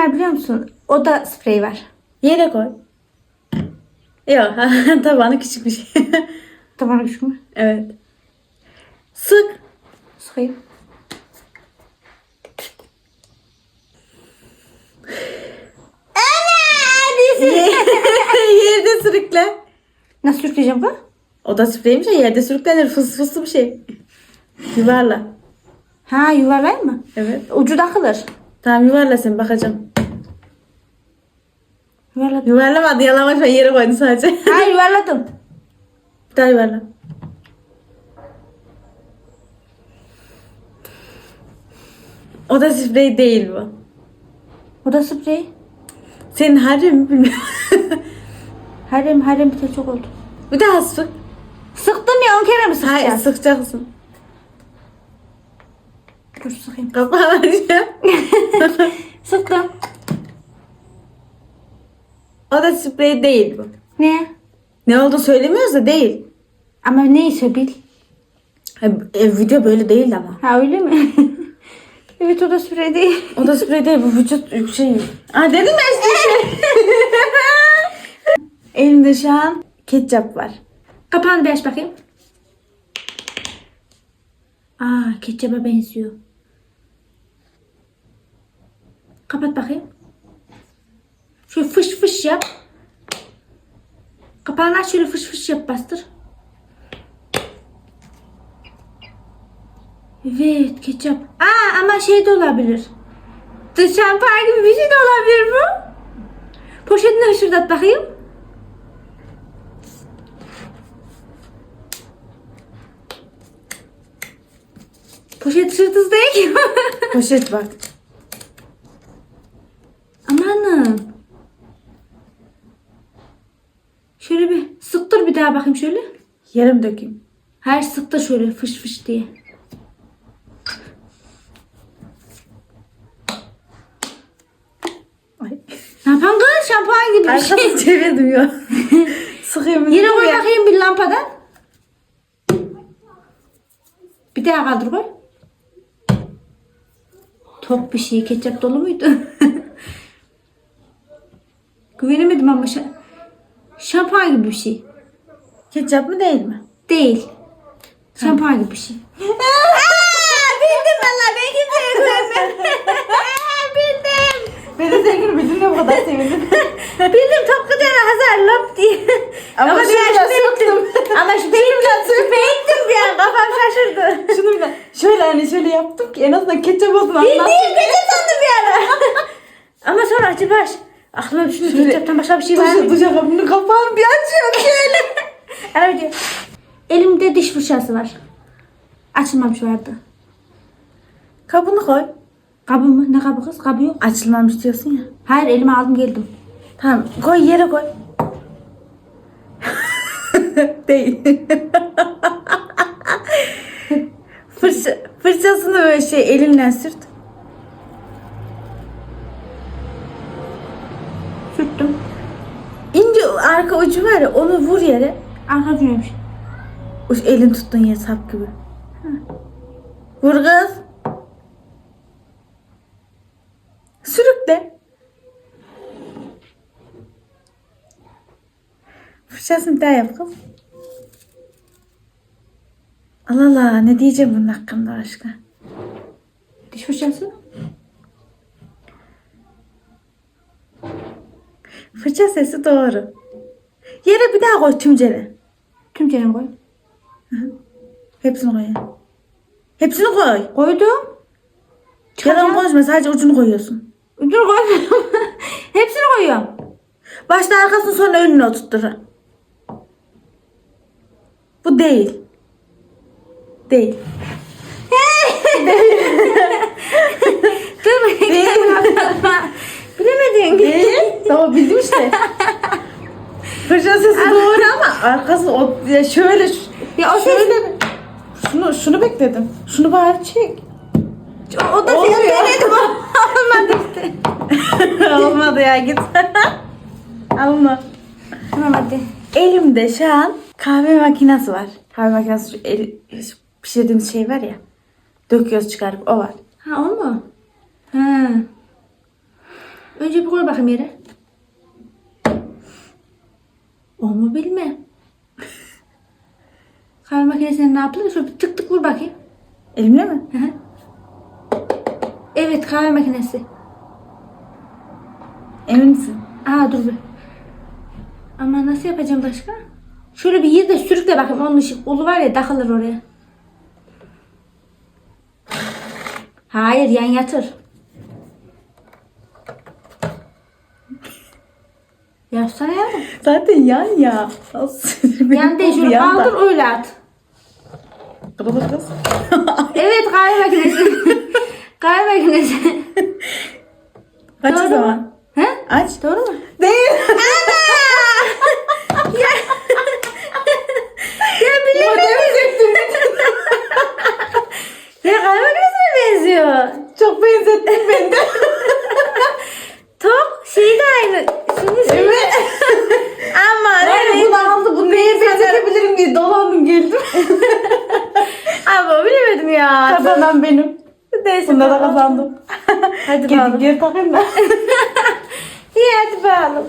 var biliyor musun? O da sprey var. Yere koy. Yok tabanı küçük bir şey. Tamam küçük mü? evet. Sık. Sıkayım. Yerde sürükle. Nasıl sürükleyeceğim bu? O da spreymiş ya yerde sürüklenir. Fıs fıslı bir şey. Yuvarla. Ha yuvarlayayım mı? Evet. Ucu takılır. Tamam yuvarla sen bakacağım. Yuvarladım. Yuvarlamadı yalamaç ben yere koydum sadece. Ha yuvarladım. Bir daha yuvarla. O da sprey değil bu. O da sprey. Senin harbi bilmiyorum. Harem harem bir tek çok oldu. bir daha sık. Sıktım ya on kere mi Hayır sıkacağız? sıkacaksın. Dur sıkayım. Kapağını açacağım. Sıktım. Da sprey değil bu. Ne? Ne oldu söylemiyoruz da değil. Ama neyse bil. Ha, e, video böyle değil ama. Ha öyle mi? evet o da sprey değil. O da sprey değil bu vücut şey. Aa dedim ben işte şey. Elimde şu an ketçap var. Kapağını bir aç bakayım. Aa ketçaba benziyor. Kapat bakayım. Şöyle fış fış yap. Kapağını aç şöyle fış fış yap bastır. Evet ketçap. Aa ama şey de olabilir. Dış şampuan gibi bir şey de olabilir bu. Poşetini hışırdat bakayım. Poşet sırtız değil ki. Poşet bak. Amanım. Şöyle bir sıktır bir daha bakayım şöyle. Yarım dökeyim. Her sıktır şöyle fış fış diye. Ay. Ne yapan kız? Şampuan gibi bir şey. Arkasını çevirdim ya. Sıkıyorum. Yine koy Ya. bakayım bir lampadan. Bir daha kaldır koy. Top bir şey. Ketçap dolu muydu? Güvenemedim ama şa- şampuan gibi bir şey. Ketçap mı değil mi? Değil. Şampuan gibi bir şey. bildim valla ben kimseye güvenmem. bildim. Ben de sevgili bildim ne bu kadar sevindim. Bildim top kadar hazır lop diye. Ama ben şöyle şüphe ettim. Ama şüphe ettim. Şüphe ettim bir an kafam şaşırdı. Şunu bile şöyle hani şöyle yaptım ki en azından ketçap olsun anlattım. ketçap sandım bir ara. Ama sonra acı baş. Aklıma düşündüm Şöyle- ketçaptan başka bir şey var mı? kapının kapağını bir açıyorum şöyle. Diyor. Elimde diş fırçası var. Açılmamış vardı. Kabını koy. Kabı mı? Ne kabı kız? Kabı yok. Açılmamış diyorsun ya. Hayır elime aldım geldim. Tamam koy yere koy. Değil. Fırça, fırçasını böyle şey elinle sürt. Arka ucu var ya onu vur yere. Arka dönüyormuş. O elin tuttuğun yer sap gibi. Vur kız. Sürükle. Fırçasını daha yap kız. Allah Allah ne diyeceğim bunun hakkında başka. Diş fırçası. Fırça sesi doğru. Yere bir daha koy tümcene. Tüm çenem koy. Hepsini koy. Hepsini koy. Koydum. Yalan konuşma sadece ucunu koyuyorsun. Dur koymuyorum. Hepsini koyuyorum. Başta arkasını sonra önüne oturttur. Bu değil. Değil. Dur Bilemedin. Değil. Tamam bildim işte. Fırça sesi doğru ama arkası o ya şöyle ş- Ya o ses- şöyle şunu şunu bekledim. Şunu bari çek. O da Olmuyor. denedim. Olmadı işte. Olmadı ya git. Alma. Tamam hadi. Elimde şu an kahve makinesi var. Kahve makinesi şu el, şu pişirdiğimiz şey var ya. Döküyoruz çıkarıp o var. Ha o mu? Ha. Önce bir koy bakayım yere. O mu bilmem. Kahve makinesine ne yapılır? Şöyle tık tık vur bakayım. Elimle mi? Hı hı. Evet kahve makinesi. Emin misin? Aa dur bir. Ama nasıl yapacağım başka? Şöyle bir yerde sürükle bakayım. Onun ışık kolu var ya takılır oraya. Hayır yan yatır. Yapsana yavrum. Zaten yan ya. Yan değil şöyle kaldır öyle at. Kırılır kız. Evet kahve makinesi. kahve makinesi. Kaç Doğru mu? zaman? He? Aç. Doğru mu? Değil. Ya bilemedim. ya kahve makinesine benziyor. Çok benzettin beni de. Tok şey de aynı. Şimdi şey. Evet. Ama Yani bunu aldı. Bunu neye benzetebilirim diye dolandım geldim. Ama bilemedim ya. Kazanan benim. Neyse. Bunda da kazandım. Hadi Geri, bakalım. geri takayım da. İyi hadi bakalım.